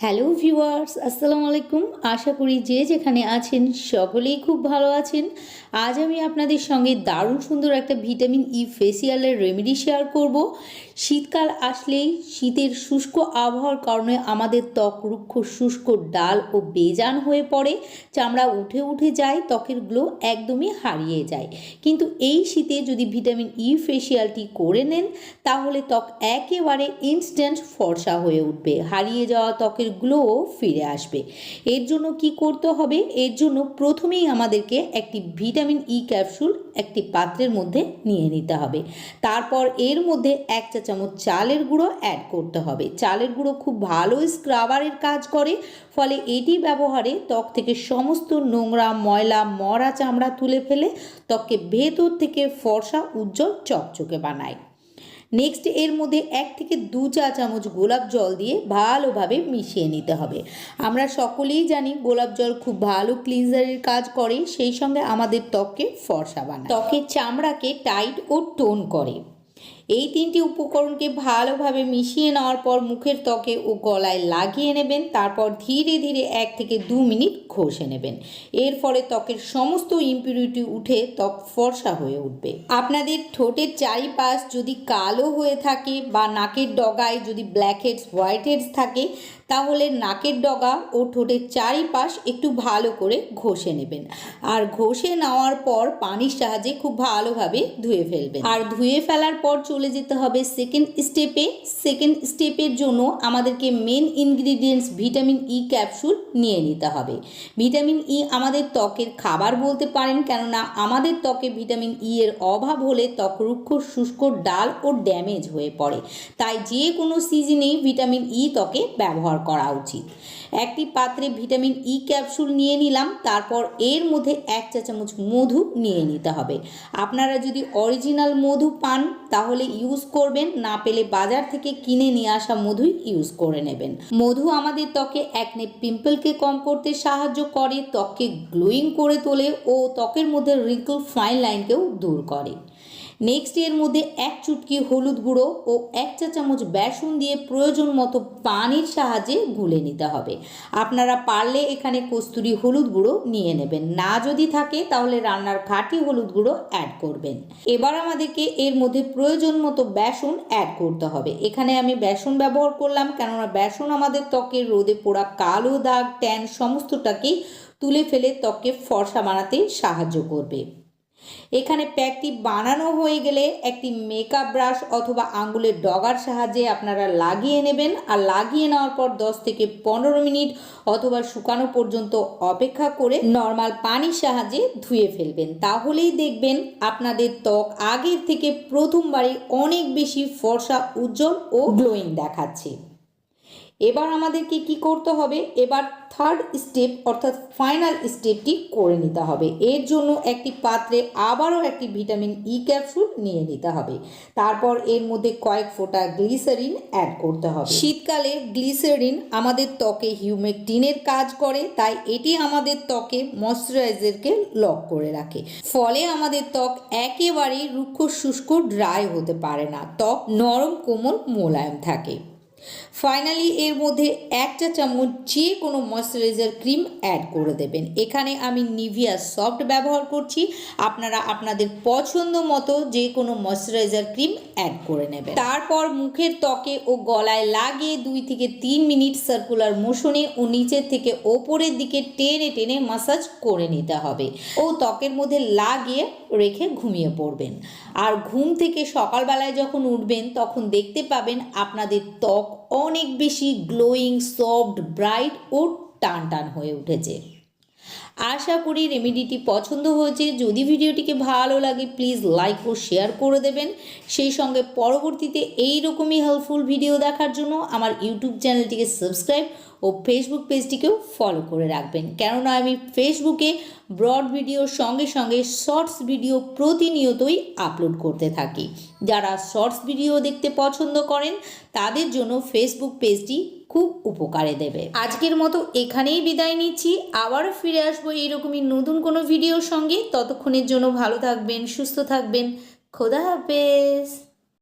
Hello viewers আসসালামু আলাইকুম আশা করি যে যেখানে আছেন সকলেই খুব ভালো আছেন। আজ আমি আপনাদের সঙ্গে দারুণ সুন্দর একটা ভিটামিন ই ফেসিয়ালের রেমেডি শেয়ার করব। শীতকাল আসলেই শীতের শুষ্ক আবহাওয়ার কারণে আমাদের ত্বক রুক্ষ, শুষ্ক, ডাল ও বেজান হয়ে পড়ে। চামড়া উঠে উঠে যায়, ত্বকের গ্লো একদমই হারিয়ে যায়। কিন্তু এই শীতে যদি ভিটামিন ই ফেসিয়ালটি করে নেন, তাহলে ত্বক একেবারে ইনস্ট্যান্ট ফর্সা হয়ে উঠবে। হারিয়ে যাওয়া ত্বকের গ্লো ফিরে আসবে। এর জন্য কি করতে হবে? এর জন্য প্রথমেই আমাদেরকে একটি ভিটামিন ই ক্যাপসুল একটি পাত্রের মধ্যে নিয়ে নিতে হবে। তারপর এর মধ্যে এক চা চামচ চালের গুঁড়ো অ্যাড করতে হবে। চালের গুঁড়ো খুব ভালো স্ক্রাবারের কাজ করে, ফলে এটি ব্যবহারে ত্বক থেকে সমস্ত নোংরা, ময়লা, মরা চামড়া তুলে ফেলে, ত্বককে ভেতর থেকে ফর্সা, উজ্জ্বল, চকচকে বানায়। নেক্সট এর মধ্যে এক থেকে দু চা চামচ গোলাপ জল দিয়ে ভালোভাবে মিশিয়ে নিতে হবে। আমরা সকলেই জানি গোলাপ জল খুব ভালো ক্লিনজারের কাজ করে, সেই সঙ্গে আমাদের ত্বককে ফর্সা বানায়। ত্বকের চামড়াকে টাইট ও টোন করে। এই তিনটি উপকরণকে ভালোভাবে মিশিয়ে নেওয়ার পর মুখের ত্বকে ও গলায় লাগিয়ে নেবেন, তারপর ধীরে ধীরে এক থেকে দু মিনিট ঘষে নেবেন। এর ফলে ত্বকের সমস্ত ইম্পিউরিটি উঠে ত্বক ফর্সা হয়ে উঠবে। আপনাদের ঠোঁটের চারিপাশ যদি কালো হয়ে থাকে বা নাকের ডগায় যদি ব্ল্যাক হেডস হোয়াইট হেডস থাকে তাহলে নাকের ডগা ও ঠোঁটের চারিপাশ একটু ভালো করে ঘষে নেবেন। আর ঘষে নেওয়ার পর পানির সাহায্যে খুব ভালোভাবে ধুয়ে ফেলবেন। আর ধুয়ে ফেলার পর চলে যেতে হবে সেকেন্ড স্টেপে সেকেন্ড স্টেপের জন্য আমাদেরকে main ingredients vitamin E capsule নিয়ে নিতে হবে। ভিটামিন ই আমাদের ত্বকের খাবার বলতে পারেন, কেননা আমাদের ত্বকে ভিটামিন ই এর অভাব হলে ত্বক রুক্ষ, শুষ্ক, ডাল ও ড্যামেজ হয়ে পড়ে। তাই যে কোনো সিজনেই ভিটামিন ই ত্বকে ব্যবহার করা উচিত। একটি পাত্রে ভিটামিন ই ক্যাপসুল নিয়ে নিলাম, তারপর এর মধ্যে এক চা চামচ মধু নিয়ে নিতে হবে। আপনারা যদি অরিজিনাল মধু পান, তাহলে ইউজ করবেন, না পেলে বাজার থেকে কিনে নিয়ে আসা মধুই ইউজ করে নেবেন। মধু আমাদের ত্বকে একনে পিম্পলকে কম করতে সাহায্য করে, ত্বককে গ্লোয়িং করে তোলে ও ত্বকের মধ্যে রিঙ্কল ফাইন লাইনকেও দূর করে। নেক্সট এর মধ্যে এক চুটকি হলুদ গুঁড়ো ও এক চা চামচ বেসন দিয়ে প্রয়োজন মতো পানির সাহায্যে গুলে নিতে হবে। আপনারা পারলে এখানে কস্তুরি হলুদ গুঁড়ো নিয়ে নেবেন। না যদি থাকে, তাহলে রান্নার খাঁটি হলুদ গুঁড়ো অ্যাড করবেন। এবার আমাদেরকে এর মধ্যে প্রয়োজন মতো বেসন অ্যাড করতে হবে। এখানে আমি বেসন ব্যবহার করলাম, কেননা বেসন আমাদের ত্বকের রোদে পোড়া কালো দাগ, ট্যান সমস্তটাকেই তুলে ফেলে ত্বককে ফর্সা বানাতে সাহায্য করবে। এখানে প্যাকটি বানানো হয়ে গেলে একটি মেকআপ ব্রাশ অথবা আঙ্গুলের ডগার সাহায্যে আপনারা লাগিয়ে নেবেন। আর লাগিয়ে নেওয়ার পর 10 থেকে পনেরো মিনিট অথবা শুকানো পর্যন্ত অপেক্ষা করে নর্মাল পানির সাহায্যে ধুয়ে ফেলবেন। তাহলেই দেখবেন আপনাদের ত্বক আগের থেকে প্রথমবারে অনেক বেশি ফর্সা, উজ্জ্বল ও গ্লোয়িং দেখাচ্ছে। এবার আমাদেরকে কি করতে হবে? এবার থার্ড স্টেপ অর্থাৎ ফাইনাল স্টেপটি করে নিতে হবে। এর জন্য একটি পাত্রে আবারও একটি ভিটামিন ই ক্যাপসুল নিয়ে নিতে হবে। তারপর এর মধ্যে কয়েক ফোঁটা গ্লিসারিন অ্যাড করতে হবে। শীতকালে গ্লিসারিন আমাদের ত্বকে হিউমেকটিনের কাজ করে, তাই এটি আমাদের ত্বকে ময়শ্চারাইজারকে লক করে রাখে। ফলে আমাদের ত্বক একেবারেই রুক্ষ শুষ্ক ড্রাই হতে পারে না। ত্বক নরম কোমল মোলায়েম থাকে। ফাইনালি এর মধ্যে এক চা চামচ যে কোনো ময়শ্চারাইজার ক্রিম অ্যাড করে দেবেন। এখানে আমি নিভিয়া সফট ব্যবহার করছি। আপনারা আপনাদের পছন্দ মতো যে কোনো ময়শ্চারাইজার ক্রিম অ্যাড করে নেবেন। তারপর মুখের ত্বকে ও গলায় লাগিয়ে দুই থেকে তিন মিনিট সার্কুলার মোশনে ও নিচের থেকে ওপরের দিকে টেনে টেনে মাসাজ করে নিতে হবে। ও ত্বকের মধ্যে লাগিয়ে রেখে ঘুমিয়ে পড়বেন। আর ঘুম থেকে সকালবেলায় যখন উঠবেন, তখন দেখতে পাবেন আপনাদের ত্বক অনেক বেশি গ্লোয়িং সফট ব্রাইট ও টান টান হয়ে উঠেছে। আশা করি রেমেডিটি পছন্দ হয়েছে। যদি ভিডিওটিকে ভালো লাগে প্লিজ লাইক ও শেয়ার করে দেবেন। সেই সঙ্গে পরবর্তীতে এই রকমই হেল্পফুল ভিডিও দেখার জন্য আমার ইউটিউব চ্যানেলটিকে সাবস্ক্রাইব ও ফেসবুক পেজটিকেও ফলো করে রাখবেন। কেননা আমি ফেসবুকে ব্রড ভিডিওর সঙ্গে সঙ্গে শর্টস ভিডিও প্রতিনিয়তই আপলোড করতে থাকি। যারা শর্টস ভিডিও দেখতে পছন্দ করেন, তাদের জন্য ফেসবুক পেজটি খুব উপকারে দেবে। আজকের মতো এখানেই বিদায় নিচ্ছি। আবারও ফিরে আসব এইরকমই নতুন কোনো ভিডিওর সঙ্গে। ততক্ষণের জন্য ভালো থাকবেন, সুস্থ থাকবেন। খোদা হাফেজ।